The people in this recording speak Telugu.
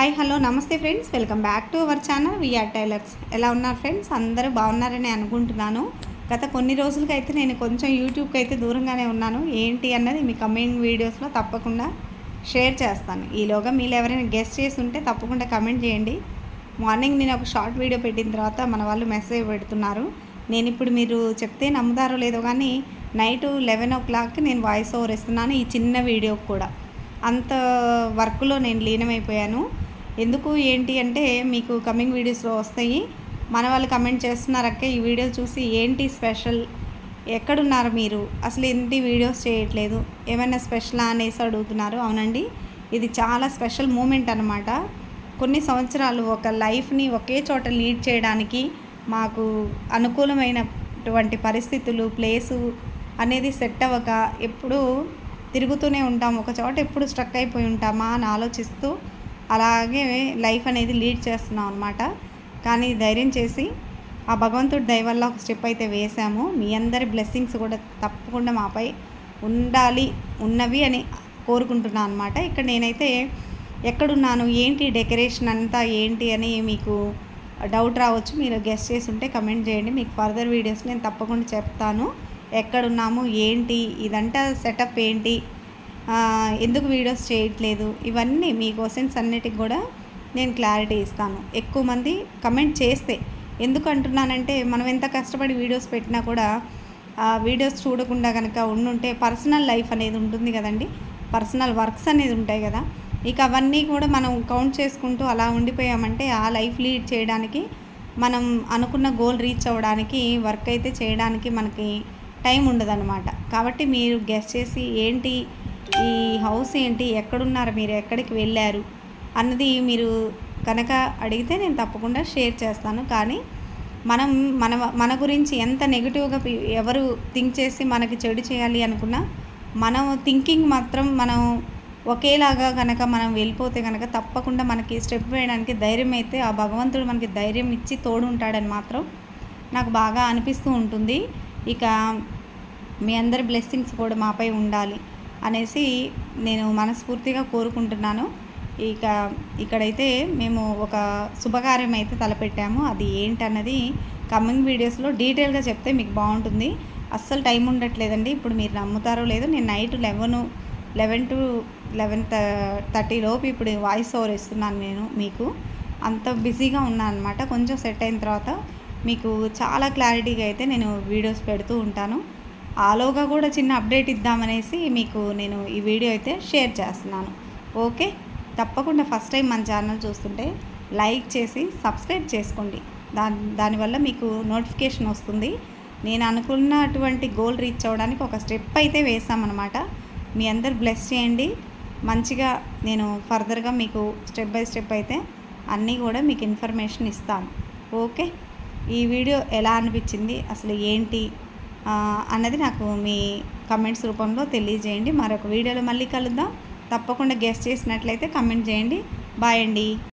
Hi hello namaste friends welcome back to our channel VR tailors ఎలా ఉన్నారు ఫ్రెండ్స్ అందరూ బాగున్నారని అనుకుంటున్నాను. గత కొన్ని రోజులకైతే నేను కొంచెం యూట్యూబ్కి అయితే దూరంగానే ఉన్నాను. ఏంటి అన్నది మీ కమింగ్ వీడియోస్లో తప్పకుండా షేర్ చేస్తాను. ఈలోగా మీరు ఎవరైనా గెస్ట్ చేసి ఉంటే తప్పకుండా కమెంట్ చేయండి. మార్నింగ్ నేను ఒక షార్ట్ వీడియో పెట్టిన తర్వాత మన వాళ్ళు మెసేజ్ పెడుతున్నారు. నేను ఇప్పుడు మీరు చెప్తే నమ్ముతారో లేదో కానీ నైట్ లెవెన్ ఓ క్లాక్కి నేను వాయిస్ ఓవర్ ఇస్తున్నాను ఈ చిన్న వీడియోకి కూడా. అంత వర్క్లో నేను లీనమైపోయాను. ఎందుకు ఏంటి అంటే మీకు కమింగ్ వీడియోస్లో వస్తాయి. మన వాళ్ళు కమెంట్ చేస్తున్నారక్క ఈ వీడియో చూసి ఏంటి స్పెషల్ ఎక్కడున్నారు మీరు? అసలు ఏంటి వీడియోస్ చేయట్లేదు? ఏమైనా స్పెషల్ అనేసి అడుగుతున్నారు. అవునండి. ఇది చాలా స్పెషల్ మూమెంట్ అనమాట కొన్ని సంవత్సరాలు ఒక లైఫ్ని ఒకే చోట లీడ్ చేయడానికి మాకు అనుకూలమైనటువంటి పరిస్థితులు ప్లేసు అనేది సెట్ అవ్వక ఎప్పుడూ తిరుగుతూనే ఉంటాం. ఒక చోట ఎప్పుడు స్ట్రక్ అయిపోయి ఉంటామా అని ఆలోచిస్తూ అలాగే లైఫ్ అనేది లీడ్ చేస్తున్నాం అనమాట కానీ ధైర్యం చేసి ఆ భగవంతుడి దయ వల్ల ఒక స్టెప్ అయితే వేసాము. మీ అందరి బ్లెస్సింగ్స్ కూడా తప్పకుండా మాపై ఉండాలి ఉన్నవి అని కోరుకుంటున్నాను అనమాట ఇక్కడ నేనైతే ఎక్కడున్నాను ఏంటి డెకరేషన్ అంతా ఏంటి అని మీకు డౌట్ రావచ్చు మీరు గెస్ట్ చేసి ఉంటే కమెంట్ చేయండి. మీకు ఫర్దర్ వీడియోస్ నేను తప్పకుండా చెప్తాను. ఎక్కడున్నాము ఏంటి ఇదంతా సెటప్ ఏంటి ఎందుకు వీడియోస్ చేయట్లేదు? ఇవన్నీ మీ క్వశ్చన్స్ అన్నిటికి కూడా నేను క్లారిటీ ఇస్తాను. ఎక్కువ మంది కమెంట్ చేస్తే ఎందుకు అంటున్నానంటే మనం ఎంత కష్టపడి వీడియోస్ పెట్టినా కూడా ఆ వీడియోస్ చూడకుండా కనుక ఉండుంటే పర్సనల్ లైఫ్ అనేది ఉంటుంది కదండి. పర్సనల్ వర్క్స్ అనేది ఉంటాయి కదా. ఇక అవన్నీ కూడా మనం కౌంట్ చేసుకుంటూ అలా ఉండిపోయామంటే ఆ లైఫ్ లీడ్ చేయడానికి మనం అనుకున్న గోల్ రీచ్ అవ్వడానికి వర్క్ అయితే చేయడానికి మనకి టైం ఉండదన్నమాట. కాబట్టి మీరు గెస్ట్ చేసి ఏంటి ఈ హౌస్ ఏంటి? ఎక్కడున్నారు? మీరు ఎక్కడికి వెళ్ళారు? అన్నది మీరు కనుక అడిగితే నేను తప్పకుండా షేర్ చేస్తాను. కానీ మనం మన మన గురించి ఎంత నెగిటివ్గా ఎవరు థింక్ చేసి మనకి చెడు చేయాలి అనుకున్నా మనం థింకింగ్ మాత్రం మనం ఒకేలాగా కనుక మనం వెళ్ళిపోతే కనుక తప్పకుండా మనకి స్టెప్ వేయడానికి ధైర్యం అయితే ఆ భగవంతుడు మనకి ధైర్యం ఇచ్చి తోడు ఉంటాడని మాత్రం నాకు బాగా అనిపిస్తూ ఉంటుంది. ఇక మీ అందరి బ్లెస్సింగ్స్ కూడా మాపై ఉండాలి. అనేసి నేను మనస్ఫూర్తిగా కోరుకుంటున్నాను. ఇక ఇక్కడైతే మేము ఒక శుభకార్యం అయితే తలపెట్టాము. అది ఏంటన్నది కమింగ్ వీడియోస్లో డీటెయిల్గా చెప్తే మీకు బాగుంటుంది. అస్సలు టైం ఉండట్లేదండి. ఇప్పుడు మీరు నమ్ముతారో లేదో నేను night eleven eleven to eleven thirty లోపు ఇప్పుడు వాయిస్ ఓవర్ ఇస్తున్నాను నేను మీకు. అంత బిజీగా ఉన్నాను అనమాట కొంచెం సెట్ అయిన తర్వాత మీకు చాలా క్లారిటీగా అయితే నేను వీడియోస్ పెడుతూ ఉంటాను. ఆలోగా కూడా చిన్న అప్డేట్ ఇద్దామనేసి మీకు నేను ఈ వీడియో అయితే షేర్ చేస్తున్నాను. ఓకే? తప్పకుండా ఫస్ట్ టైం మన ఛానల్ చూస్తుంటే లైక్ చేసి సబ్స్క్రైబ్ చేసుకోండి. దాని దానివల్ల మీకు నోటిఫికేషన్ వస్తుంది. నేను అనుకున్నటువంటి గోల్ రీచ్ అవ్వడానికి ఒక స్టెప్ అయితే వేసామన్నమాట మీ అందరు బ్లెస్ చేయండి. మంచిగా నేను ఫర్దర్గా మీకు స్టెప్ బై స్టెప్ అయితే అన్నీ కూడా మీకు ఇన్ఫర్మేషన్ ఇస్తాను. ఓకే? ఈ వీడియో ఎలా అనిపించింది? అసలు ఏంటి? అన్నది నాకు మీ కమెంట్స్ రూపంలో తెలియజేయండి. మరొక వీడియోలో మళ్ళీ కలుద్దాం. తప్పకుండా గెస్ట్ చేసినట్లయితే కమెంట్ చేయండి. బాయ్ అండి.